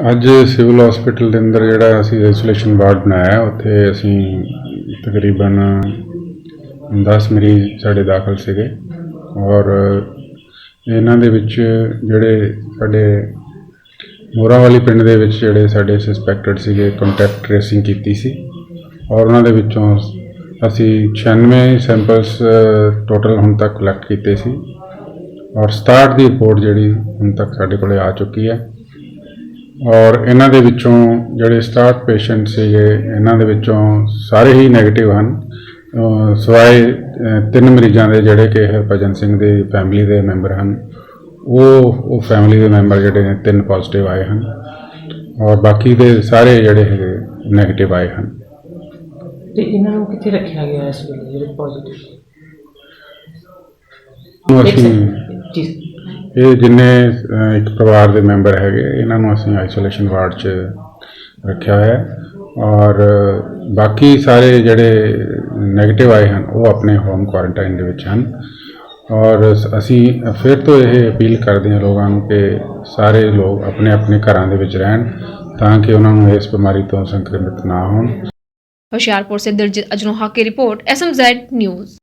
ਅੱਜ civil hospital ਦੇ ਅੰਦਰ ਜਿਹੜਾ ਅਸੀਂ ਆਈਸੋਲੇਸ਼ਨ ਵਾਰਡ ਬਣਾਇਆ, ਉੱਥੇ ਅਸੀਂ ਤਕਰੀਬਨ 10 ਮਰੀਜ਼ ਸਾਡੇ ਦਾਖਲ ਸੀਗੇ ਔਰ ਇਹਨਾਂ ਦੇ ਵਿੱਚ ਜਿਹੜੇ ਸਾਡੇ ਮੋਰਾਵਾਲੀ ਪਿੰਡ ਦੇ ਵਿੱਚ ਜਿਹੜੇ ਸਾਡੇ ਸਸਪੈਕਟਡ ਸੀਗੇ ਕੰਟੈਕਟ ਟ੍ਰੇਸਿੰਗ ਕੀਤੀ ਸੀ ਔਰ ਉਹਨਾਂ ਦੇ ਵਿੱਚੋਂ ਅਸੀਂ 96 ਸੈਂਪਲਸ ਟੋਟਲ ਹੁਣ ਤੱਕ ਕਲੈਕਟ ਕੀਤੇ ਸੀ ਔਰ 67 ਦੀ ਰਿਪੋਰਟ ਜਿਹੜੀ ਹੁਣ ਤੱਕ ਸਾਡੇ ਕੋਲੇ ਆ ਚੁੱਕੀ ਹੈ। ਔਰ ਇਹਨਾਂ ਦੇ ਵਿੱਚੋਂ ਜਿਹੜੇ 67 ਪੇਸ਼ੈਂਟ ਸੀਗੇ ਇਹਨਾਂ ਦੇ ਵਿੱਚੋਂ ਸਾਰੇ ਹੀ 네ਗੇਟਿਵ ਹਨ ਸਿਵਾਏ ਤਿੰਨ ਮਰੀਜ਼ਾਂ ਦੇ ਜਿਹੜੇ ਕਿ ਹਰਭਜਨ ਸਿੰਘ ਦੇ ਫੈਮਿਲੀ ਦੇ ਮੈਂਬਰ ਹਨ ਉਹ ਉਹ ਫੈਮਿਲੀ ਦੇ ਮੈਂਬਰ ਜਿਹੜੇ ਨੇ ਤਿੰਨ ਪੋਜ਼ਿਟਿਵ ਆਏ ਹਨ। ਔਰ ਬਾਕੀ ਦੇ ਸਾਰੇ ਜਿਹੜੇ ਹੈਗੇ 네ਗੇਟਿਵ ਆਏ ਹਨ। ਤੇ ਇਹਨਾਂ ਨੂੰ ਕਿੱਥੇ ਰੱਖਿਆ ਗਿਆ ਇਸ ਵੇਲੇ ਜਿਹੜੇ ਪੋਜ਼ਿਟਿਵ ਅਸੀਂ ਜੀ ਇਹ ਜਿੰਨੇ ਇੱਕ ਪਰਿਵਾਰ ਦੇ ਮੈਂਬਰ ਹੈਗੇ, ਇਹਨਾਂ ਨੂੰ ਅਸੀਂ ਆਈਸੋਲੇਸ਼ਨ ਵਾਰਡ 'ਚ ਰੱਖਿਆ ਹੋਇਆ ਹੈ ਔਰ ਬਾਕੀ ਸਾਰੇ ਜਿਹੜੇ ਨੈਗੇਟਿਵ ਆਏ ਹਨ, ਉਹ ਆਪਣੇ ਹੋਮ ਕੁਆਰੰਟਾਈਨ ਦੇ ਵਿੱਚ ਹਨ ਔਰ ਅਸੀਂ ਫਿਰ ਤੋਂ ਇਹ ਅਪੀਲ ਕਰਦੇ ਹਾਂ ਲੋਕਾਂ ਨੂੰ ਕਿ ਸਾਰੇ ਲੋਕ ਆਪਣੇ ਆਪਣੇ ਘਰਾਂ ਦੇ ਵਿੱਚ ਰਹਿਣ ਤਾਂ ਕਿ ਉਹਨਾਂ ਨੂੰ ਇਸ ਬਿਮਾਰੀ ਤੋਂ ਸੰਕਰਮਿਤ ਨਾ ਹੋਣ। ਹੁਸ਼ਿਆਰਪੁਰ ਸੇ ਦਿਲਜੀਤ ਅਜਨੋਹਾ ਕੀ report S M Z news